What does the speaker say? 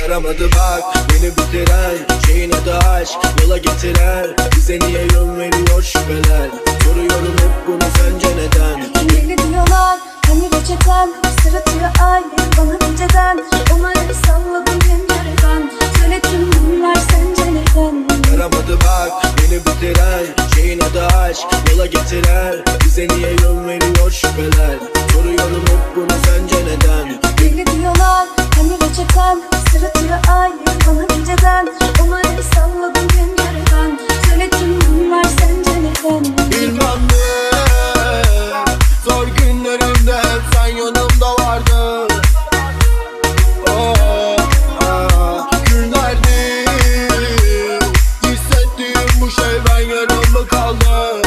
Yaramadı bak beni bitiren Şeyin adı aşk. Yola getiren Bize niye yön veriyor şüpheler? Soruyorum hep bunu sence neden? Deli diyorlar hani reçeten Sırıtıyor ay. Bana geceden Onları salladım pencereden Söyle tüm bunlar sence neden? Yaramadı bak beni bitiren Şeyin adı aşk. Yola getiren Bize niye yön veriyor şüpheler yarım mı kaldı.